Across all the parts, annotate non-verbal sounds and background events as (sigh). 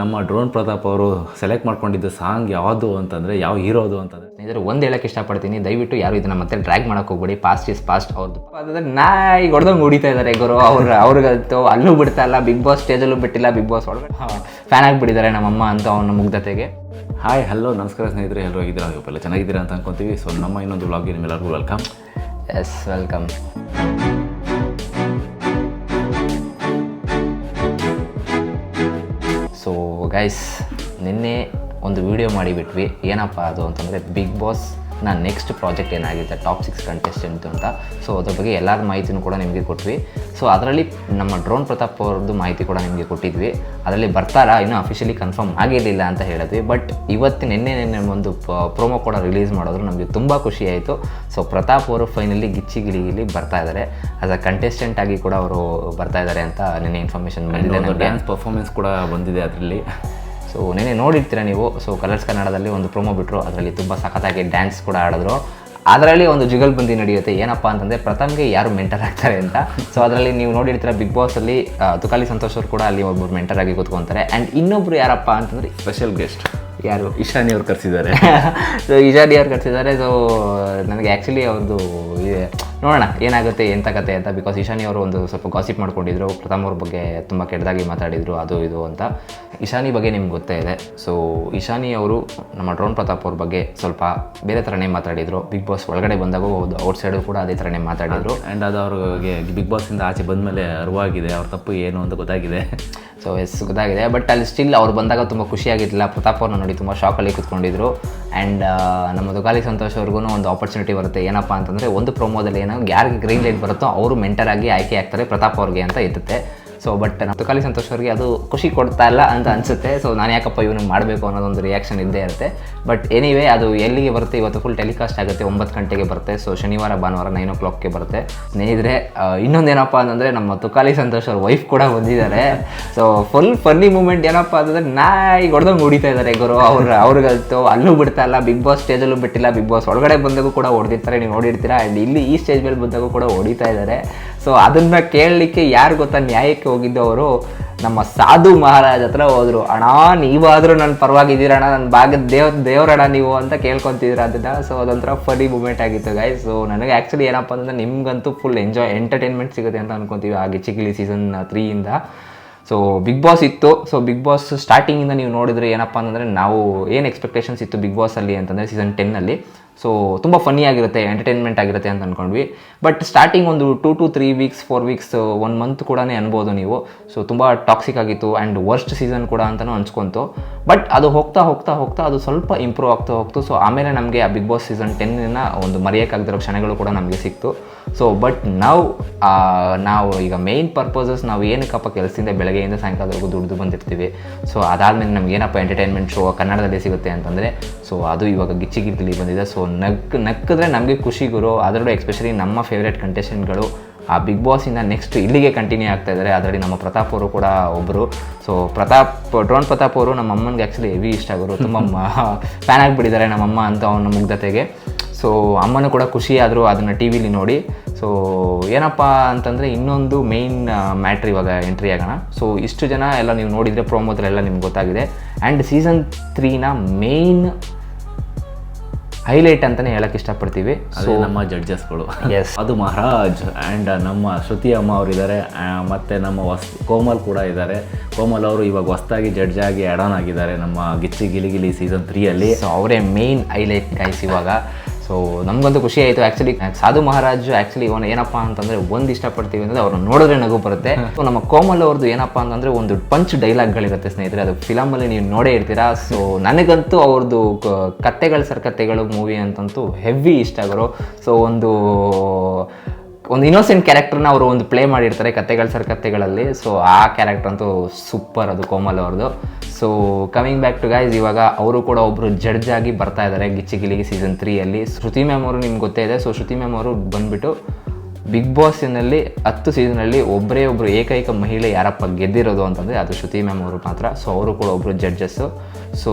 ನಮ್ಮ ಡ್ರೋನ್ ಪ್ರತಾಪ್ ಅವರು select ಮಾಡ್ಕೊಂಡಿದ್ದ song ಯಾವುದು ಅಂತಂದರೆ ಯಾವ ಹೀರೋದು ಅಂತಂದರೆ ಸ್ನೇಹಿತರೆ ಒಂದು ಹೇಳಕ್ಕೆ ಇಷ್ಟಪಡ್ತೀನಿ. ದಯವಿಟ್ಟು ಯಾರು ಇದನ್ನ ಮತ್ತೆ ಡ್ರ್ಯಾಗ್ ಮಾಡೋಕೆ ಹೋಗ್ಬೇಡಿ. ಪಾಸ್ಟ್ ಇಸ್ ಪಾಸ್ಟ್ ಅವ್ರದ್ದು ಅದಾದ್ರೆ ನಾಯಿ ಹೊಡೆದಂಗೆ ಹೊಡಿತಾ ಇದ್ದಾರೆ ಗುರು. ಅವ್ರು ಅವ್ರಿಗಂತೂ ಅಲ್ಲೂ ಬಿಡ್ತಾ ಇಲ್ಲ. ಬಿಗ್ ಬಾಸ್ ಸ್ಟೇಜಲ್ಲೂ ಬಿಟ್ಟಿಲ್ಲ. ಬಿಗ್ ಬಾಸ್ ಒಳಗಡೆ ಫ್ಯಾನ್ ಆಗಿಬಿಟ್ಟಿದ್ದಾರೆ ನಮ್ಮಮ್ಮ ಅಂತ ಅವನ ಮುಗ್ಧತೆಗೆ. ಹಾಯ್ ಹಲೋ ನಮಸ್ಕಾರ ಸ್ನೇಹಿತರೆ. ಎಲ್ಲರೂ ಆಗಿದ್ದೀರಾ ಎಲ್ಲ ಚೆನ್ನಾಗಿದ್ದೀರಾ ಅಂತ ಅನ್ಕೊಂತೀವಿ. ಸೊ ನಮ್ಮ ಇನ್ನೊಂದು ವ್ಲಾಗ್ಗೆ ನಿಮ್ಮೆಲ್ಲರಿಗೂ ವೆಲ್ಕಮ್ ಎಸ್ ವೆಲ್ಕಮ್ ಗೈಸ್ ನಿನ್ನೆ ಒಂದು ವಿಡಿಯೋ ಮಾಡಿಬಿಟ್ವಿ. ಏನಪ್ಪ ಅದು ಅಂತಂದರೆ ಬಿಗ್ ಬಾಸ್ ನಾ ನೆಕ್ಸ್ಟ್ ಪ್ರಾಜೆಕ್ಟ್ ಏನಾಗಿದೆ ಟಾಪ್ ಸಿಕ್ಸ್ ಕಂಟೆಸ್ಟೆಂಟ್ ಅಂತ. ಸೊ ಅದ್ರ ಬಗ್ಗೆ ಎಲ್ಲರ ಮಾಹಿತಿನೂ ಕೂಡ ನಿಮಗೆ ಕೊಟ್ವಿ. ಸೊ ಅದರಲ್ಲಿ ನಮ್ಮ ಡ್ರೋನ್ ಪ್ರತಾಪ್ ಅವ್ರದ್ದು ಮಾಹಿತಿ ಕೂಡ ನಿಮಗೆ ಕೊಟ್ಟಿದ್ವಿ. ಅದರಲ್ಲಿ ಬರ್ತಾರಾ ಇನ್ನೂ ಅಫಿಷಿಯಲಿ ಕನ್ಫರ್ಮ್ ಆಗಿರಲಿಲ್ಲ ಅಂತ ಹೇಳಿದ್ವಿ. ಬಟ್ ಇವತ್ತು ನಿನ್ನೆ ನಿನ್ನೆ ಒಂದು ಪ್ರೋಮೋ ಕೂಡ ರಿಲೀಸ್ ಮಾಡಿದ್ರು. ನಮಗೆ ತುಂಬ ಖುಷಿ ಆಯಿತು. ಸೊ ಪ್ರತಾಪ್ ಅವರು ಫೈನಲಿ ಗಿಚ್ಚಿ ಗಿಳಿಗಿಲಿ ಬರ್ತಾ ಇದ್ದಾರೆ ಆಸ್ ಅ ಕಂಟೆಸ್ಟೆಂಟ್ ಆಗಿ ಕೂಡ ಅವರು ಬರ್ತಾ ಇದ್ದಾರೆ ಅಂತ ನಿನ್ನೆ ಇನ್ಫಾರ್ಮೇಷನ್ ಬಂದಿದೆ ಡ್ಯಾನ್ಸ್ ಪರ್ಫಾರ್ಮೆನ್ಸ್ ಕೂಡ ಬಂದಿದೆ ಅದರಲ್ಲಿ. ಸೊ ನೆನೆ ನೋಡಿರ್ತೀರ ನೀವು? ಸೊ ಕಲರ್ಸ್ ಕನ್ನಡದಲ್ಲಿ ಒಂದು ಪ್ರೊಮೋ ಬಿಟ್ಟರು ಅದರಲ್ಲಿ ತುಂಬ ಸಖತ್ತಾಗಿ ಡ್ಯಾನ್ಸ್ ಕೂಡ ಆಡಿದ್ರು. ಅದರಲ್ಲಿ ಒಂದು ಜುಗಲ್ಬಂದಿ ನಡೆಯುತ್ತೆ. ಏನಪ್ಪ ಅಂತಂದರೆ ಪ್ರಥಮ್ಗೆ ಯಾರು ಮೆಂಟರ್ ಆಗ್ತಾರೆ ಅಂತ. ಸೊ ಅದರಲ್ಲಿ ನೀವು ನೋಡಿರ್ತೀರ ಬಿಗ್ ಬಾಸಲ್ಲಿ ತುಕಾಲಿ ಸಂತೋಷ್ ಅವರು ಕೂಡ ಅಲ್ಲಿ ಒಬ್ಬರು ಮೆಂಟರ್ ಆಗಿ ಕೂತ್ಕೊತಾರೆ. ಆ್ಯಂಡ್ ಇನ್ನೊಬ್ರು ಯಾರಪ್ಪ ಅಂತಂದರೆ ಸ್ಪೆಷಲ್ ಗೆಸ್ಟ್ ಯಾರು? ಇಶಾನಿ ಅವ್ರು ಕರೆಸಿದ್ದಾರೆ. ಸೊ (laughs) ಇಶಾನಿ ಅವ್ರು ಕರೆಸಿದ್ದಾರೆ. ಸೊ ನನಗೆ ಆ್ಯಕ್ಚುಲಿ ಅವ್ರದ್ದು ನೋಡೋಣ ಏನಾಗುತ್ತೆ ಎಂಥ ಕತೆ ಅಂತ ಬಿಕಾಸ್ ಇಶಾನಿ ಅವರು ಒಂದು ಸ್ವಲ್ಪ ಗಾಸಿಪ್ ಮಾಡ್ಕೊಂಡಿದ್ರು ಪ್ರಥಮ್ ಅವ್ರ ಬಗ್ಗೆ ತುಂಬ ಕೆಟ್ಟದಾಗಿ ಮಾತಾಡಿದರು ಅದು ಇದು ಅಂತ. ಇಶಾನಿ ಬಗ್ಗೆ ನಿಮ್ಗೆ ಗೊತ್ತೇ ಇದೆ. ಸೊ ಇಶಾನಿ ಅವರು ನಮ್ಮ ಡ್ರೋನ್ ಪ್ರತಾಪ್ ಅವ್ರ ಬಗ್ಗೆ ಸ್ವಲ್ಪ ಬೇರೆ ಥರನೇ ಮಾತಾಡಿದರು. ಬಿಗ್ ಬಾಸ್ ಒಳಗಡೆ ಬಂದಾಗೂ ಔಟ್ ಸೈಡು ಕೂಡ ಅದೇ ಥರನೇ ಮಾತಾಡಿದರು. ಆ್ಯಂಡ್ ಅದು ಅವ್ರಿಗೆ ಬಿಗ್ ಬಾಸಿಂದ ಆಚೆ ಬಂದ ಮೇಲೆ ಅರಿವಾಗಿದೆ ಅವ್ರ ತಪ್ಪು ಏನು ಅಂತ ಗೊತ್ತಾಗಿದೆ. ಸೊ ಎಸ್ ಗೊತ್ತಾಗಿದೆ. ಬಟ್ ಅಲ್ಲಿ ಸ್ಟಿಲ್ ಅವ್ರು ಬಂದಾಗ ತುಂಬ ಖುಷಿಯಾಗಿದ್ದಿಲ್ಲ ಪ್ರತಾಪ್ ಅವ್ರನ್ನ ನೋಡಿ ತುಂಬ ಶಾಕಲ್ಲಿ ಕುತ್ಕೊಂಡಿದ್ರು. ಆ್ಯಂಡ್ ನಮ್ಮ ದುಗಾಲಿ ಸಂತೋಷ್ ಅವ್ರಿಗೂ ಒಂದು ಆಪರ್ಚುನಿಟಿ ಬರುತ್ತೆ. ಏನಪ್ಪ ಅಂತಂದರೆ ಒಂದು ಪ್ರೊಮೋದಲ್ಲಿ ಏನೋ ಯಾರಿಗೆ ಗ್ರೀನ್ ಲೈಟ್ ಬರುತ್ತೋ ಅವರು ಮೆಂಟರ್ ಆಗಿ ಆಯ್ಕೆ ಆಗ್ತಾರೆ ಪ್ರತಾಪ್ ಅವ್ರಿಗೆ ಅಂತ ಇರುತ್ತೆ ಸೊ ಬಟ್ ನಮ್ಮ ತುಕಾಲಿ ಸಂತೋಷ್ ಅವ್ರಿಗೆ ಅದು ಖುಷಿ ಕೊಡ್ತಾ ಇಲ್ಲ ಅಂತ ಅನಿಸುತ್ತೆ. ಸೊ ನಾನು ಯಾಕಪ್ಪ ಇವನು ಮಾಡಬೇಕು ಅನ್ನೋದೊಂದು ರಿಯಾಕ್ಷನ್ ಇದ್ದೇ ಇರುತ್ತೆ. ಬಟ್ ಎನಿವೇ ಅದು ಎಲ್ಲಿಗೆ ಬರುತ್ತೆ? ಇವತ್ತು ಫುಲ್ ಟೆಲಿಕಾಸ್ಟ್ ಆಗುತ್ತೆ, ಒಂಬತ್ತು ಗಂಟೆಗೆ ಬರುತ್ತೆ. ಸೊ ಶನಿವಾರ, ಭಾನುವಾರ ನೈನ್ ಓ ಕ್ಲಾಕ್ಗೆ ಬರುತ್ತೆ. ಸ್ನೇಹಿತರೆ ಇನ್ನೊಂದೇನಪ್ಪ ಅಂತಂದರೆ ನಮ್ಮ ತುಕಾಲಿ ಸಂತೋಷ್ ಅವ್ರ ವೈಫ್ ಕೂಡ ಬಂದಿದ್ದಾರೆ. ಸೊ ಫುಲ್ ಫನ್ನಿ ಮೂಮೆಂಟ್ ಏನಪ್ಪ ಅಂತಂದರೆ ನಾಯಿ ಹೊಡೆದಂಗೆ ಹೊಡಿತಾ ಇದ್ದಾರೆ ಗುರು. ಅವ್ರು, ಅವ್ರಿಗಂತೂ ಅಲ್ಲೂ ಬಿಡ್ತಾ ಇಲ್ಲ ಬಿಗ್ ಬಾಸ್ ಸ್ಟೇಜಲ್ಲೂ ಬಿಟ್ಟಿಲ್ಲ. ಬಿಗ್ ಬಾಸ್ ಒಳಗಡೆ ಬಂದಾಗೂ ಕೂಡ ಹೊಡೆದಿರ್ತಾರೆ ನೀವು ನೋಡಿರ್ತೀರಾ? ಆ್ಯಂಡ್ ಇಲ್ಲಿ ಈ ಸ್ಟೇಜ್ ಮೇಲೆ ಬಂದಾಗೂ ಕೂಡ ಹೊಡಿತಾ ಇದ್ದಾರೆ. ಸೊ ಅದನ್ನ ಕೇಳಲಿಕ್ಕೆ ಯಾರು ಗೊತ್ತಾ ನ್ಯಾಯಕ್ಕೆ ಹೋಗಿದ್ದು ಅವರು? ನಮ್ಮ ಸಾಧು ಮಹಾರಾಜ್ ಹತ್ರ ಹೋದ್ರು. ಅಣ್ಣ, ನೀವಾದರೂ ನನ್ನ ಪರವಾಗಿದ್ದೀರಣ್ಣ ನನ್ನ ಭಾಗದ ದೇವ್ ದೇವರಣ ನೀವು ಅಂತ ಕೇಳ್ಕೊತಿದ್ರ ಅದನ್ನ ಸೊ ಅದೊಂಥರ ಫನಿ ಮೂಮೆಂಟ್ ಆಗಿತ್ತು ಗಾಯ್ ಸೊ ನನಗೆ ಆ್ಯಕ್ಚುಲಿ ಏನಪ್ಪ ಅಂದ್ರೆ ನಿಮ್ಗಂತೂ ಫುಲ್ ಎಂಜಾಯ್ ಎಂಟರ್ಟೈನ್ಮೆಂಟ್ ಸಿಗುತ್ತೆ ಅಂತ ಅನ್ಕೊತೀವಿ ಆ ಗಿಚಿಗಿಲಿ ಸೀಸನ್ ತ್ರೀಯಿಂದ ಸೊ ಬಿಗ್ ಬಾಸ್ ಇತ್ತು. ಸೊ ಬಿಗ್ ಬಾಸ್ ಸ್ಟಾರ್ಟಿಂಗಿಂದ ನೀವು ನೋಡಿದ್ರೆ ಏನಪ್ಪ ಅಂತಂದರೆ ನಾವು ಏನು ಎಕ್ಸ್ಪೆಕ್ಟೇಷನ್ಸ್ ಇತ್ತು ಬಿಗ್ ಬಾಸಲ್ಲಿ ಅಂತಂದರೆ ಸೀಸನ್ ಟೆನ್ನಲ್ಲಿ ಸೊ ತುಂಬ ಫನ್ನಿ ಆಗಿರುತ್ತೆ ಎಂಟರ್ಟೈನ್ಮೆಂಟ್ ಆಗಿರುತ್ತೆ ಅಂತ ಅಂದ್ಕೊಂಡ್ವಿ ಬಟ್ ಸ್ಟಾರ್ಟಿಂಗ್ ಒಂದು two to three weeks four weeks one month ಕೂಡ ಅನ್ಬೋದು ನೀವು. ಸೊ ತುಂಬ ಟಾಕ್ಸಿಕ್ ಆಗಿತ್ತು ಆ್ಯಂಡ್ ವರ್ಸ್ಟ್ ಸೀಸನ್ ಕೂಡ ಅಂತಲೂ ಅನ್ಸ್ಕೊಂತು. ಬಟ್ ಅದು ಹೋಗ್ತಾ ಹೋಗ್ತಾ ಹೋಗ್ತಾ ಅದು ಸ್ವಲ್ಪ ಇಂಪ್ರೂವ್ ಆಗ್ತಾ ಹೋಗ್ತು. ಸೊ ಆಮೇಲೆ ನಮಗೆ ಆ ಬಿಗ್ ಬಾಸ್ ಸೀಸನ್ ಟೆನ್ನ ಒಂದು ಮರೆಯೋಕ್ಕಾಗದಿರೋ ಕ್ಷಣಗಳು ಕೂಡ ನಮಗೆ ಸಿಕ್ತು. ಸೊ ಬಟ್ ನಾವು ನಾವು ಈಗ ಮೇಯ್ನ್ ಪರ್ಪಸಸ್ ನಾವು ಏನಕ್ಕಪ್ಪ ಕೆಲಸದಿಂದ ಬೆಳಗ್ಗೆಯಿಂದ ಸಾಯಂಕಾಲದವರೆಗೂ ದುಡಿದು ಬಂದಿರ್ತೀವಿ. ಸೊ ಅದಾದಮೇಲೆ ನಮ್ಗೆ ಏನಪ್ಪ ಎಂಟರ್ಟೈನ್ಮೆಂಟ್ ಶೋ ಕನ್ನಡದಲ್ಲಿ ಸಿಗುತ್ತೆ ಅಂತಂದರೆ ಸೊ ಅದು ಇವಾಗ ಗಿಚ್ಚಿ ಗಿರ್ಗಿಲಿ ಬಂದಿದೆ. ಸೊ ನಗ್ ನಕ್ಕಿದ್ರೆ ನಮಗೆ ಖುಷಿ ಗುರು. ಅದರಲ್ಲೂ ಎಸ್ಪೆಷಲಿ ನಮ್ಮ ಫೇವ್ರೇಟ್ ಕಂಟೆಸ್ಟೆಂಟ್ಗಳು ಆ ಬಿಗ್ ಬಾಸಿಂದ ನೆಕ್ಸ್ಟ್ ಇಲ್ಲಿಗೆ ಕಂಟಿನ್ಯೂ ಆಗ್ತಾ ಇದ್ದಾರೆ ಅದರಲ್ಲಿ ನಮ್ಮ ಪ್ರತಾಪ್ ಅವರು ಕೂಡ ಒಬ್ಬರು ಸೊ ಪ್ರತಾಪ್, ಡ್ರೋನ್ ಪ್ರತಾಪ್ ಅವರು ನಮ್ಮ ಅಮ್ಮನಿಗೆ ಆ್ಯಕ್ಚುಲಿ ಹೆವಿ ಇಷ್ಟ ಆಗೋರು ತುಂಬ ಫ್ಯಾನ್ (laughs) ಆಗಿಬಿಟ್ಟಿದ್ದಾರೆ ನಮ್ಮಮ್ಮ ಅಂತ ಅವನ ಮುಗ್ಧತೆಗೆ. ಸೊ ಅಮ್ಮನೂ ಕೂಡ ಖುಷಿ ಆದರು ಅದನ್ನು ಟಿ ವಿಲಿ ನೋಡಿ. ಸೊ ಏನಪ್ಪ ಅಂತಂದರೆ ಇನ್ನೊಂದು ಮೇಯ್ನ್ ಮ್ಯಾಟ್ರ್ ಇವಾಗ ಎಂಟ್ರಿ ಆಗೋಣ. ಸೊ ಇಷ್ಟು ಜನ ಎಲ್ಲ ನೀವು ನೋಡಿದರೆ ಪ್ರೋಮೋದ್ರೆಲ್ಲ ನಿಮ್ಗೆ ಗೊತ್ತಾಗಿದೆ. ಆ್ಯಂಡ್ ಸೀಸನ್ ತ್ರೀನ ಮೇಯ್ನ್ ಹೈಲೈಟ್ ಅಂತಲೇ ಹೇಳಕ್ಕೆ ಇಷ್ಟಪಡ್ತೀವಿ. ಸೊ ನಮ್ಮ ಜಡ್ಜಸ್ಗಳು ಎಸ್ ಅದು ಮಹಾರಾಜ್ ಆ್ಯಂಡ್ ನಮ್ಮ ಶ್ರುತಿ ಅಮ್ಮ ಅವರಿದ್ದಾರೆ ಮತ್ತು ನಮ್ಮ ಹೊಸ್ ಕೋಮಲ್ ಕೂಡ ಇದ್ದಾರೆ ಕೋಮಲ್ ಅವರು ಇವಾಗ ಹೊಸ್ದಾಗಿ ಜಡ್ಜ್ ಆಗಿ ಆನ್ ಆಗಿದ್ದಾರೆ ನಮ್ಮ ಗಿಚ್ಚಿ ಗಿಲಿಗಿಲಿ ಸೀಸನ್ ತ್ರೀಯಲ್ಲಿ ಸೊ ಅವರೇ ಮೇಯ್ನ್ ಹೈಲೈಟ್ ಗೈಸ್ ಇವಾಗ. ಸೊ ನಮಗಂತೂ ಖುಷಿ ಆಯಿತು. ಆ್ಯಕ್ಚುಲಿ ಸಾಧು ಮಹಾರಾಜ್ ಆ್ಯಕ್ಚುಲಿ ಇವನು ಏನಪ್ಪ ಅಂತಂದರೆ ಒಂದು ಇಷ್ಟಪಡ್ತೀವಿ ಅಂದರೆ ಅವ್ರನ್ನ ನೋಡಿದ್ರೆ ನಗು ಬರುತ್ತೆ. ಸೊ ನಮ್ಮ ಕೋಮಲ್ ಅವ್ರದ್ದು ಏನಪ್ಪ ಅಂತಂದರೆ ಒಂದು ಪಂಚ್ ಡೈಲಾಗ್ಗಳಿರುತ್ತೆ ಸ್ನೇಹಿತರೆ. ಅದು ಫಿಲಮಲ್ಲಿ ನೀವು ನೋಡೇ ಇರ್ತೀರಾ? ಸೊ ನನಗಂತೂ ಅವ್ರದ್ದು ಕತೆಗಳು ಸರ್ ಕತೆಗಳು ಮೂವಿ ಅಂತಂತೂ ಹೆವಿ ಇಷ್ಟ ಆಗೋರು ಸೊ ಒಂದು ಒಂದು ಇನ್ನೋಸೆಂಟ್ ಕ್ಯಾರೆಕ್ಟರ್ನ ಅವರು ಒಂದು ಪ್ಲೇ ಮಾಡಿರ್ತಾರೆ ಕತೆಗಳ ಸರ್ ಕತೆಗಳಲ್ಲಿ. ಸೊ ಆ ಕ್ಯಾರೆಕ್ಟರ್ ಅಂತೂ ಸೂಪರ್ ಅದು ಕೋಮಲ್ ಅವ್ರದ್ದು so coming back to guys ಇವಾಗ ಅವರು ಕೂಡ ಒಬ್ಬರು ಜಡ್ಜ್ ಆಗಿ ಬರ್ತಾ ಇದ್ದಾರೆ ಗಿಚ್ಚಿ ಗಿಲಿಗಿ ಸೀಸನ್ ತ್ರೀಯಲ್ಲಿ ಶ್ರುತಿ ಮ್ಯಾಮ್ ಅವರು ನಿಮ್ಗೆ ಗೊತ್ತೇ ಇದೆ. ಸೊ ಶ್ರುತಿ ಮ್ಯಾಮ್ ಅವರು ಬಂದ್ಬಿಟ್ಟು ಬಿಗ್ ಬಾಸಿನಲ್ಲಿ ಹತ್ತು ಸೀಸನಲ್ಲಿ ಒಬ್ಬರೇ ಒಬ್ಬರು ಏಕೈಕ ಮಹಿಳೆ ಯಾರಪ್ಪ ಗೆದ್ದಿರೋದು ಅಂತಂದರೆ ಅದು ಶ್ರುತಿ ಮ್ಯಾಮ್ ಅವರು ಮಾತ್ರ. ಸೊ ಅವರು ಕೂಡ ಒಬ್ಬರು ಜಡ್ಜಸ್ಸು ಸೊ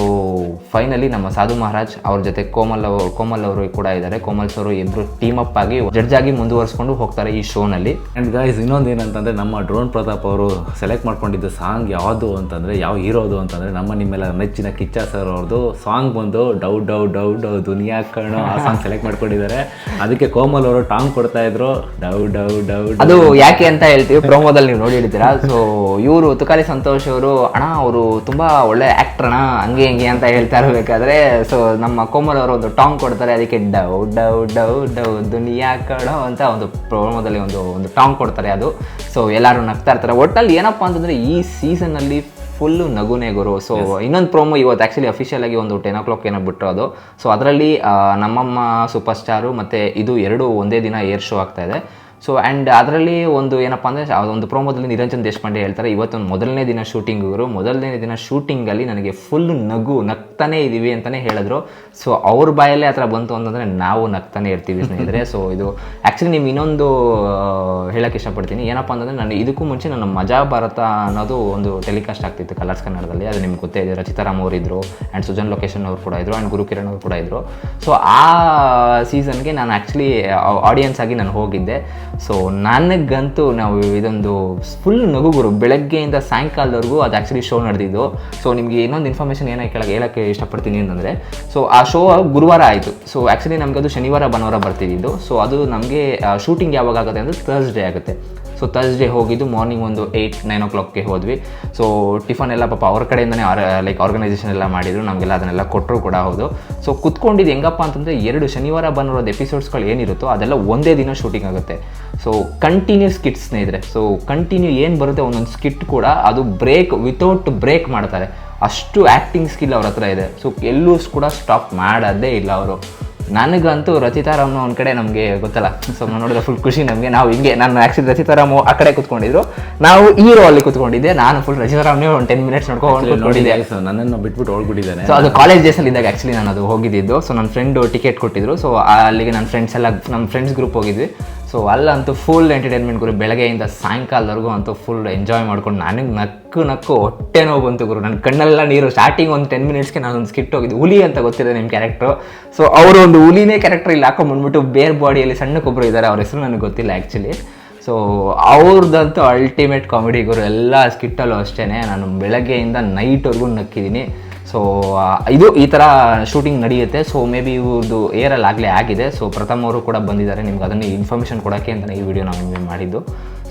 ಫೈನಲಿ ನಮ್ಮ ಸಾಧು ಮಹಾರಾಜ್ ಅವ್ರ ಜೊತೆ ಕೋಮಲ್ ಅವರು ಕೋಮಲ್ ಅವರು ಕೂಡ ಇದ್ದಾರೆ. ಕೋಮಲ್ ಸರ್ ಇಬ್ಬರು ಟೀಮ್ ಅಪ್ ಆಗಿ ಜಡ್ಜ್ ಆಗಿ ಮುಂದುವರಿಸ್ಕೊಂಡು ಹೋಗ್ತಾರೆ ಈ ಶೋನಲ್ಲಿ ಆ್ಯಂಡ್ ಗೈಸ್ ಇನ್ನೊಂದು ಏನಂತಂದರೆ ನಮ್ಮ ಡ್ರೋನ್ ಪ್ರತಾಪ್ ಅವರು ಸೆಲೆಕ್ಟ್ ಮಾಡ್ಕೊಂಡಿದ್ದ ಸಾಂಗ್ ಯಾವುದು ಅಂತಂದರೆ, ಯಾವ ಹೀರೋದು ಅಂತಂದರೆ, ನಮ್ಮ ನಿಮ್ಮೆಲ್ಲ ನೆಚ್ಚಿನ ಕಿಚ್ಚ ಸರ್ ಅವ್ರದ್ದು ಸಾಂಗ್ ಬಂದು ಡೌ ಡೌ ಡೌ ಡೌ, ದುನಿಯಾ ಕಣೋ ಆ ಸಾಂಗ್ ಸೆಲೆಕ್ಟ್ ಮಾಡ್ಕೊಂಡಿದ್ದಾರೆ. ಅದಕ್ಕೆ ಕೋಮಲ್ ಅವರು ಟಾಂಗ್ ಕೊಡ್ತಾ ಇದ್ರು. ಅದು ಯಾಕೆ ಅಂತ ಹೇಳ್ತೀವಿ, ಪ್ರೋಮೋದಲ್ಲಿ ನೀವು ನೋಡಿ ಹೇಳ್ತೀರಾ ಸೊ ಇವರು ತುಕಾಲಿ ಸಂತೋಷ್ ಅವರು, ಅಣ್ಣ, ಅವರು ತುಂಬಾ ಒಳ್ಳೆ ಆಕ್ಟರ್ ಅಣ್ಣ, ಹಂಗೆ, ಹಿಂಗೆ ಅಂತ ಹೇಳ್ತಾ ಇರಬೇಕಾದ್ರೆ ಸೊ ನಮ್ಮ ಕೋಮಲ್ ಅವರು ಒಂದು ಟಾಂಗ್ ಕೊಡ್ತಾರೆ, ಅದಕ್ಕೆ ಡೌ ಡೌ ಡೌ ಡೌ, ದುನಿಯಾ ಕಡೋ ಅಂತ ಒಂದು ಪ್ರೋಮೋದಲ್ಲಿ ಒಂದು ಒಂದು ಟಾಂಗ್ ಕೊಡ್ತಾರೆ ಅದು. ಸೊ ಎಲ್ಲರೂ ನಗ್ತಾ ಇರ್ತಾರೆ. ಒಟ್ಟಲ್ಲಿ ಏನಪ್ಪಾ ಅಂತಂದ್ರೆ ಈ ಸೀಸನ್ನಲ್ಲಿ ಫುಲ್ಲು ನಗುನೇ ಗುರು. ಸೊ ಇನ್ನೊಂದು ಪ್ರೋಮೋ ಇವತ್ತು ಆ್ಯಕ್ಚುಲಿ ಅಫಿಷಿಯಲ್ ಆಗಿ ಒಂದು ಟೆನ್ ಓ ಕ್ಲಾಕ್ ಏನೋ ಅದು ಸೊ ಅದರಲ್ಲಿ ನಮ್ಮಮ್ಮ ಸೂಪರ್ ಸ್ಟಾರು ಮತ್ತು ಇದು ಎರಡು ಒಂದೇ ದಿನ ಏರ್ ಶೋ ಆಗ್ತಾ ಇದೆ. ಸೊ ಆ್ಯಂಡ್ ಅದರಲ್ಲಿ ಒಂದು ಏನಪ್ಪ ಅಂದರೆ ಒಂದು ಪ್ರೋಮೋದಲ್ಲಿ ನಿರಂಜನ್ ದೇಶಪಾಂಡೆ ಹೇಳ್ತಾರೆ, ಇವತ್ತೊಂದು ಮೊದಲನೇ ದಿನ ಶೂಟಿಂಗ್ ಇವರು ಮೊದಲನೇ ದಿನ ಶೂಟಿಂಗಲ್ಲಿ ನನಗೆ ಫುಲ್ ನಗು, ನಗ್ತಾನೆ ಇದ್ದೀವಿ ಅಂತಲೇ ಹೇಳಿದ್ರು. ಸೊ ಅವ್ರ ಬಾಯಲ್ಲೇ ಆ ಥರ ಬಂತು ಅಂತಂದರೆ ನಾವು ನಗ್ತಾನೆ ಇರ್ತೀವಿ ಸ್ನೇಹಿತರೆ. ಸೊ ಇದು ಆ್ಯಕ್ಚುಲಿ ನಿಮ್ಗೆ ಇನ್ನೊಂದು ಹೇಳೋಕ್ಕೆ ಇಷ್ಟಪಡ್ತೀನಿ. ಏನಪ್ಪ ಅಂತಂದರೆ, ನಾನು ಇದಕ್ಕೂ ಮುಂಚೆ ನನ್ನ ಮಜಾ ಭಾರತ ಅನ್ನೋದು ಒಂದು ಟೆಲಿಕಾಸ್ಟ್ ಆಗ್ತಿತ್ತು ಕಲರ್ಸ್ ಕನ್ನಡದಲ್ಲಿ. ಅದು ನಿಮ್ಗೆ ಗೊತ್ತೇ ಇದೆ ರಚಿತಾರಾಮ್ ಅವರು ಇದ್ದರು ಆ್ಯಂಡ್ ಸುಜನ್ ಲೊಕೇಶನ್ ಅವರು ಕೂಡ ಇದ್ದರು ಆ್ಯಂಡ್ ಗುರುಕಿರಣ್ ಅವರು ಕೂಡ ಇದ್ದರು ಸೊ ಆ ಸೀಸನ್ಗೆ ನಾನು ಆ್ಯಕ್ಚುಲಿ ಆಡಿಯನ್ಸ್ ಆಗಿ ನಾನು ಹೋಗಿದ್ದೆ. ಸೊ ನನಗಂತೂ ನಾವು ಇದೊಂದು ಫುಲ್ ನಗುಗುರು. ಬೆಳಗ್ಗೆಯಿಂದ ಸಾಯಂಕಾಲದವರೆಗೂ ಅದು ಆ್ಯಕ್ಚುಲಿ ಶೋ ನಡೆದಿದ್ದು. ಸೊ ನಿಮಗೆ ಇನ್ನೊಂದು ಇನ್ಫಾರ್ಮೇಷನ್ ಏನೋ ಕೇಳಕ್ಕೆ ಹೇಳೋಕ್ಕೆ ಇಷ್ಟಪಡ್ತೀನಿ ಅಂತಂದರೆ ಸೊ ಆ ಶೋ ಗುರುವಾರ ಆಯಿತು. ಸೊ ಆ್ಯಕ್ಚುಲಿ ನಮಗೆ ಅದು ಶನಿವಾರ, ಭಾನುವಾರ ಬರ್ತಿದ್ದು ಸೊ ಅದು ನಮಗೆ ಶೂಟಿಂಗ್ ಯಾವಾಗ ಆಗುತ್ತೆ ಅಂದರೆ ಥರ್ಸ್ಡೇ ಆಗುತ್ತೆ. ಸೊ ಥರ್ಸ್ಡೇ ಹೋಗಿದ್ದು ಮಾರ್ನಿಂಗ್ ಒಂದು ಏಯ್ಟ್ ನೈನ್ ಓ ಕ್ಲಾಕ್ಗೆ ಹೋದ್ವಿ. ಸೊ ಟಿಫನ್ ಎಲ್ಲ ಪಾಪ ಅವ್ರ ಕಡೆಯಿಂದನೇ ಲೈಕ್ ಆರ್ಗನೈಸೇಷನ್ ಎಲ್ಲ ಮಾಡಿದ್ರು. ನಮಗೆಲ್ಲ ಅದನ್ನೆಲ್ಲ ಕೊಟ್ಟರು ಕೂಡ ಹೌದು. ಸೊ ಕುತ್ಕೊಂಡಿದ್ದು ಹೆಂಗಪ್ಪ ಅಂತಂದರೆ ಎರಡು ಶನಿವಾರ ಬಂದಿರೋದು ಎಪಿಸೋಡ್ಸ್ಗಳು ಏನಿರುತ್ತೋ ಅದೆಲ್ಲ ಒಂದೇ ದಿನ ಶೂಟಿಂಗ್ ಆಗುತ್ತೆ. ಸೊ ಕಂಟಿನ್ಯೂ ಸ್ಕಿಟ್ಸ್ನೇ ಸ್ನೇಹಿತರೆ. ಸೊ ಕಂಟಿನ್ಯೂ ಏನು ಬರುತ್ತೆ ಒಂದೊಂದು ಸ್ಕಿಟ್ ಕೂಡ ಅದು ಬ್ರೇಕ್ ವಿತೌಟ್ ಬ್ರೇಕ್ ಮಾಡ್ತಾರೆ. ಅಷ್ಟು ಆ್ಯಕ್ಟಿಂಗ್ ಸ್ಕಿಲ್ ಅವ್ರ ಹತ್ರ ಇದೆ. ಸೊ ಎಲ್ಲೂ ಕೂಡ ಸ್ಟಾಪ್ ಮಾಡೋದೇ ಇಲ್ಲ ಅವರು. ನನಗಂತೂ ರಚಿತಾರಾಮ್ನ ಒಂದು ಕಡೆ ನಮಗೆ ಗೊತ್ತಲ್ಲ. ಸೊ ನೋಡಿದ್ರೆ ಫುಲ್ ಖುಷಿ ನಮಗೆ. ನಾವು ಹಿಂಗೆ ನಾನು ಆ್ಯಕ್ಚುಲಿ ರಚಿತಾರಾಮ್ ಆ ಕಡೆ ಕೂತ್ಕೊಂಡಿದ್ರು. ನಾವು ಹೀರೋ ಅಲ್ಲಿ ಕೂತ್ಕೊಂಡಿದ್ದೆ. ನಾನು ಫುಲ್ ರಚಿತಾರಾಮ್ನೇ ಒಂದು ಟೆನ್ ಮಿನಿಟ್ಸ್ ನೋಡ್ಕೊಂಡು ನೋಡಿ ನೋಡಿದ್ದೆ ಸೊ ನನ್ನನ್ನು ಬಿಟ್ಬಿಟ್ಟು ಹೋಗ್ಬಿಟ್ಟಿದ್ದೇನೆ ಸೊ ಅದು ಕಾಲೇಜ್ ಡೇಸಲ್ಲಿ ಇದ್ದಾಗ ಆ್ಯಕ್ಚುಲಿ ನಾನು ಅದು ಹೋಗಿದ್ದು. ಸೊ ನನ್ನ ಫ್ರೆಂಡು ಟಿಕೆಟ್ ಕೊಟ್ಟಿದ್ರು. ಸೊ ಅಲ್ಲಿಗೆ ನನ್ನ ಫ್ರೆಂಡ್ಸ್ ಎಲ್ಲ ನಮ್ಮ ಫ್ರೆಂಡ್ಸ್ ಗ್ರೂಪ್ ಹೋಗಿದ್ವಿ. ಸೊ ಅಲ್ಲಂತೂ ಫುಲ್ ಎಂಟರ್ಟೈನ್ಮೆಂಟ್ ಗುರು, ಬೆಳಗ್ಗೆಯಿಂದ ಸಾಯಂಕಾಲದವರೆಗೂ ಅಂತೂ ಫುಲ್ ಎಂಜಾಯ್ ಮಾಡ್ಕೊಂಡು ನನಗೆ ನಕ್ಕು ನಕ್ಕು ಹೊಟ್ಟೆ ನೋವು ಬಂತು ಗುರು. ನನ್ನ ಕಣ್ಣೆಲ್ಲ ನೀರು. ಸ್ಟಾರ್ಟಿಂಗ್ ಒಂದು ಟೆನ್ ಮಿನಿಟ್ಸ್ಗೆ ನಾನು ಒಂದು ಸ್ಕಿಟ್ ಹೋಗಿದ್ದು. ಹುಲಿ ಅಂತ ಗೊತ್ತಿದೆ ನಿಮ್ಮ ಕ್ಯಾರೆಕ್ಟ್ರು ಸೊ ಅವರು ಒಂದು ಹುಲಿನೇ ಕ್ಯಾರೆಕ್ಟರ್ ಇಲ್ಲಿ. ಹಾಕೊಂಡ್ಬಂದ್ಬಿಟ್ಟು ಬೇರೆ ಬಾಡಿಯಲ್ಲಿ ಸಣ್ಣಕ್ಕೊಬ್ಬರು ಇದ್ದಾರೆ ಅವ್ರ ಹೆಸರು ನನಗೆ ಗೊತ್ತಿಲ್ಲ ಆ್ಯಕ್ಚುಲಿ ಸೊ ಅವ್ರದ್ದಂತೂ ಅಲ್ಟಿಮೇಟ್ ಕಾಮಿಡಿ ಗುರು. ಎಲ್ಲ ಸ್ಕಿಟ್ಟಲ್ಲೂ ಅಷ್ಟೇ ನಾನು ಬೆಳಗ್ಗೆಯಿಂದ ನೈಟ್ವರೆಗೂ ನಕ್ಕಿದ್ದೀನಿ. ಸೊ ಇದು ಈ ಥರ ಶೂಟಿಂಗ್ ನಡೆಯುತ್ತೆ. ಸೊ ಮೇ ಬಿ ಇವ್ರದ್ದು ಏರಲ್ಲಿ ಆಗಲೇ ಆಗಿದೆ. ಸೊ ಪ್ರಥಮ್ ಅವರು ಕೂಡ ಬಂದಿದ್ದಾರೆ. ನಿಮ್ಗೆ ಅದನ್ನು ಇನ್ಫಾರ್ಮೇಷನ್ ಕೊಡೋಕ್ಕೆ ಅಂತಲೇ ಈ ವಿಡಿಯೋ ನಾವು ನಿಮಗೆ ಮಾಡಿದ್ದು.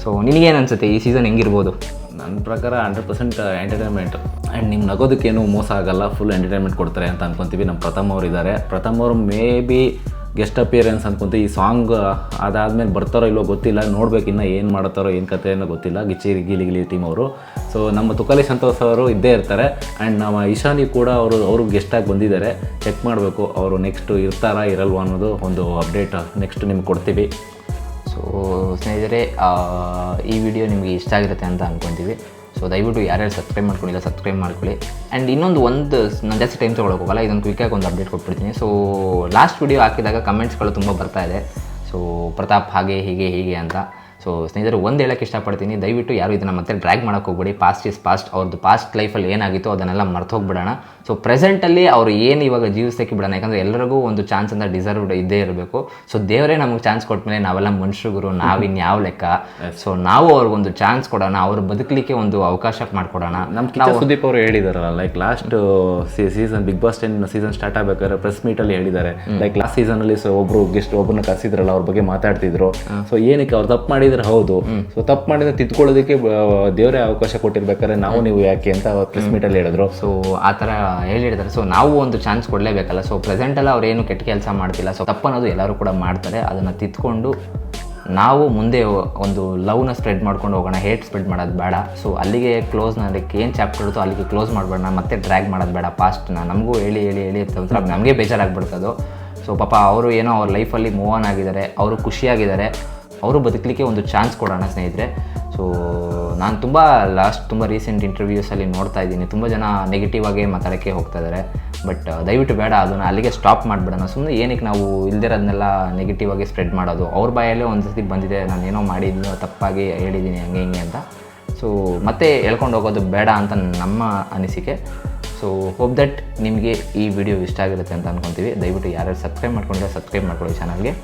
ಸೊ ನಿನಗೇನು ಅನಿಸುತ್ತೆ? ಈ ಸೀಸನ್ ಹೆಂಗಿರ್ಬೋದು? ನನ್ನ ಪ್ರಕಾರ ಹಂಡ್ರೆಡ್ ಪರ್ಸೆಂಟ್ ಎಂಟರ್ಟೈನ್ಮೆಂಟ್ ಆ್ಯಂಡ್ ನಿಮ್ಮ ನಗೋದಕ್ಕೇನು ಮೋಸ ಆಗಲ್ಲ. ಫುಲ್ ಎಂಟರ್ಟೈನ್ಮೆಂಟ್ ಕೊಡ್ತಾರೆ ಅಂತ ಅನ್ಕೊತೀವಿ. ನಮ್ಮ ಪ್ರಥಮ್ ಅವರು ಇದ್ದಾರೆ ಪ್ರಥಮ್ ಅವರು ಮೇ ಬಿ ಗೆಸ್ಟ್ ಅಪಿಯರೆನ್ಸ್ ಅಂದ್ಕೊಂತ ಈ ಸಾಂಗ್ ಅದಾದಮೇಲೆ ಬರ್ತಾರೋ ಇಲ್ಲೋ ಗೊತ್ತಿಲ್ಲ. ನೋಡ್ಬೇಕು ಇನ್ನೂ ಏನು ಮಾಡ್ತಾರೋ, ಏನು ಕತೆ ಅನ್ನೋ ಗೊತ್ತಿಲ್ಲ. ಗಿಚ್ಚಿ, ಗಿಲಿ ಗಿಲಿ ಟೀಮ್ ಅವರು. ಸೊ ನಮ್ಮ ತುಕಾಲಿ ಸಂತೋಷ್ ಅವರು ಇದ್ದೇ ಇರ್ತಾರೆ. ಆ್ಯಂಡ್ ನಮ್ಮ ಇಶಾನಿ ಕೂಡ ಅವರು ಅವರು ಗೆಸ್ಟಾಗಿ ಬಂದಿದ್ದಾರೆ. ಚೆಕ್ ಮಾಡಬೇಕು ಅವರು ನೆಕ್ಸ್ಟ್ ಇರ್ತಾರಾ, ಇರಲ್ವ ಅನ್ನೋದು ಒಂದು ಅಪ್ಡೇಟ್ ನೆಕ್ಸ್ಟ್ ನಿಮ್ಗೆ ಕೊಡ್ತೀವಿ. ಸೊ ಸ್ನೇಹಿತರೆ ಈ ವಿಡಿಯೋ ನಿಮಗೆ ಇಷ್ಟ ಆಗಿರುತ್ತೆ ಅಂತ ಅಂದ್ಕೊತೀವಿ ಸೊ ದಯವಿಟ್ಟು ಯಾರ್ಯಾರು ಸಬ್ಸ್ಕ್ರೈಬ್ ಮಾಡ್ಕೊಂಡಿಲ್ಲ ಸಬ್ಸ್ಕ್ರೈಬ್ ಮಾಡ್ಕೊಳ್ಳಿ. ಆ್ಯಂಡ್ ಇನ್ನೊಂದು ಒಂದು ನಾನು ಜಾಸ್ತಿ ಟೈಮ್ ತೊಗೊಳಕ್ಕೆ ಹೋಗಲ್ಲ, ಇದೊಂದು ಕ್ವಿಕ್ಕಾಗಿ ಒಂದು ಅಪ್ಡೇಟ್ ಕೊಟ್ಬಿಡ್ತೀನಿ. ಸೊ ಲಾಸ್ಟ್ ವಿಡಿಯೋ ಹಾಕಿದಾಗ ಕಮೆಂಟ್ಸ್ಗಳು ತುಂಬ ಬರ್ತಾ ಇದೆ. ಸೊ ಪ್ರತಾಪ್ ಹಾಗೆ ಹೀಗೆ ಹೀಗೆ ಅಂತ. ಸೊ ಸ್ನೇಹಿತರು ಒಂದು ಹೇಳೋಕ್ಕೆ ಇಷ್ಟಪಡ್ತೀನಿ. ದಯವಿಟ್ಟು ಯಾರು ಇದನ್ನು ಮತ್ತೆ ಡ್ರ್ಯಾಗ್ ಮಾಡೋಕೆ ಹೋಗ್ಬೇಡಿ. ಪಾಸ್ಟ್ ಇಸ್ ಪಾಸ್ಟ್ ಅವ್ರದ್ದು ಪಾಸ್ಟ್ ಲೈಫಲ್ಲಿ ಏನಾಗಿತ್ತು ಅದನ್ನೆಲ್ಲ ಮರ್ತು ಹೋಗ್ಬಿಡೋಣ. ಸೊ ಪ್ರೆಸೆಂಟಲ್ಲಿ ಅವರು ಏನು ಇವಾಗ ಜೀವಿಸೋಕ್ಕೆ ಬಿಡೋಣ. ಯಾಕಂದರೆ ಎಲ್ಲರಿಗೂ ಒಂದು ಚಾನ್ಸ್ ಅಂತ ಡಿಸರ್ವ್ಡ್ ಇದ್ದೇ ಇರಬೇಕು. ಸೊ ದೇವರೇ ನಮಗೆ ಚಾನ್ಸ್ ಕೊಟ್ಮೇಲೆ ನಾವೆಲ್ಲ ಮನುಷ್ಯರುಗಳು ನಾವಿನ್ಯಾವ ಲೆಕ್ಕ? ಸೊ ನಾವು ಅವ್ರಿಗೊಂದು ಚಾನ್ಸ್ ಕೊಡೋಣ. ಅವ್ರು ಬದುಕಲಿಕ್ಕೆ ಒಂದು ಅವಕಾಶ ಮಾಡಿಕೊಡೋಣ. ನಮ್ಮ ನಾವು ಸುದೀಪ್ ಅವರು ಹೇಳಿದಾರಲ್ಲ like last season big boss ten season start ಆಗಬೇಕಾದ್ರೆ ಪ್ರೆಸ್ ಮೀಟಲ್ಲಿ ಅಲ್ಲಿ ಹೇಳಿದ್ದಾರೆ. ಲೈಕ್ ಲಾಸ್ಟ್ ಸೀಸನ್ ಅಲ್ಲಿ ಸೊ ಒಬ್ರು ಗೆಸ್ಟ್ ಒಬ್ಬರನ್ನ ಕರೆಸಿದ್ರಲ್ಲ ಅವ್ರ ಬಗ್ಗೆ ಮಾತಾಡ್ತಿದ್ರು. ಸೊ ಏನಕ್ಕೆ ಅವ್ರು ತಪ್ಪು ಮಾಡಿದ್ರೆ? ಹೌದು. ಸೊ ತಪ್ಪು ಮಾಡಿದ್ರೆ ತಿದ್ಕೊಳ್ಳೋದಕ್ಕೆ ದೇವರೇ ಅವಕಾಶ ಕೊಟ್ಟಿರ್ಬೇಕಾದ್ರೆ ನಾವು ನೀವು ಯಾಕೆ ಅಂತ ಪ್ರೆಸ್ ಮೀಟಲ್ಲಿ ಹೇಳಿದ್ರು. ಸೊ ಆ ಥರ ಹೇಳಿರ್ತಾರೆ ಸೊ ನಾವು ಒಂದು ಚಾನ್ಸ್ ಕೊಡಲೇಬೇಕಲ್ಲ. ಸೊ ಪ್ರೆಸೆಂಟಲ್ಲಿ ಅವ್ರು ಏನು ಕೆಟ್ಟ ಕೆಲಸ ಮಾಡ್ತಿಲ್ಲ. ಸೊ ತಪ್ಪನ್ನೋದು ಎಲ್ಲರೂ ಕೂಡ ಮಾಡ್ತಾರೆ. ಅದನ್ನು ತಿದ್ಕೊಂಡು ನಾವು ಮುಂದೆ ಒಂದು ಲವ್ನ ಸ್ಪ್ರೆಡ್ ಮಾಡ್ಕೊಂಡು ಹೋಗೋಣ. ಹೇಟ್ ಸ್ಪ್ರೆಡ್ ಮಾಡೋದು ಬೇಡ. ಸೊ ಅಲ್ಲಿಗೆ ಕ್ಲೋಸ್ ಅದಕ್ಕೆ ಏನು ಚಾಪ್ಟರ್ ಇರುತ್ತೋ ಅಲ್ಲಿಗೆ ಕ್ಲೋಸ್ ಮಾಡಬೇಡ ಮತ್ತೆ ಡ್ರ್ಯಾಗ್ ಮಾಡೋದು ಬೇಡ. ಪಾಸ್ಟ್ನ ನಮಗೂ ಹೇಳಿ ಹೇಳಿ ಹೇಳಿ ನಮಗೆ ಬೇಜಾರಾಗ್ಬಿಡ್ತದು. ಸೊ ಪಾಪ ಅವರು ಏನೋ ಅವ್ರ ಲೈಫಲ್ಲಿ ಮೂವ್ ಆನ್ ಆಗಿದ್ದಾರೆ. ಅವರು ಖುಷಿಯಾಗಿದ್ದಾರೆ. ಅವರು ಬದುಕಲಿಕ್ಕೆ ಒಂದು ಚಾನ್ಸ್ ಕೊಡೋಣ ಸ್ನೇಹಿತರೆ. ಸೊ ನಾನು ತುಂಬ ಲಾಸ್ಟ್ ತುಂಬ ರೀಸೆಂಟ್ ಇಂಟರ್ವ್ಯೂಸಲ್ಲಿ ನೋಡ್ತಾ ಇದ್ದೀನಿ. ತುಂಬ ಜನ ನೆಗೆಟಿವ್ ಆಗಿ ಮಾತಾಡೋಕ್ಕೆ ಹೋಗ್ತಾ ಇದ್ದಾರೆ ಬಟ್ ದಯವಿಟ್ಟು ಬೇಡ, ಅದನ್ನು ಅಲ್ಲಿಗೆ ಸ್ಟಾಪ್ ಮಾಡಿಬಿಡೋಣ. ಸುಮ್ಮನೆ ಏನಕ್ಕೆ ನಾವು ಇಲ್ದಿರೋದನ್ನೆಲ್ಲ ನೆಗೆಟಿವ್ ಆಗಿ ಸ್ಪ್ರೆಡ್ ಮಾಡೋದು? ಅವ್ರ ಬಾಯಲ್ಲೇ ಒಂದು ಸತಿ ಬಂದಿದೆ ನಾನು ಏನೋ ಮಾಡಿದ್ದು ತಪ್ಪಾಗಿ ಹೇಳಿದ್ದೀನಿ ಹಂಗೆ ಹಿಂಗೆ ಅಂತ. ಸೊ ಮತ್ತೆ ಹೇಳ್ಕೊಂಡು ಹೋಗೋದು ಬೇಡ ಅಂತ ನಮ್ಮ ಅನಿಸಿಕೆ. ಸೊ ಹೋಪ್ ದಟ್ ನಿಮಗೆ ಈ ವಿಡಿಯೋ ಇಷ್ಟ ಆಗಿರುತ್ತೆ ಅಂತ ಅನ್ಕೊತೀವಿ. ದಯವಿಟ್ಟು ಯಾರ್ಯಾರು ಸಬ್ಸ್ಕ್ರೈಬ್ ಮಾಡ್ಕೊಂಡ್ರೆ ಸಬ್ಸ್ಕ್ರೈಬ್ ಮಾಡ್ಕೊಳ್ಳಿ ಚಾನಲ್ಗೆ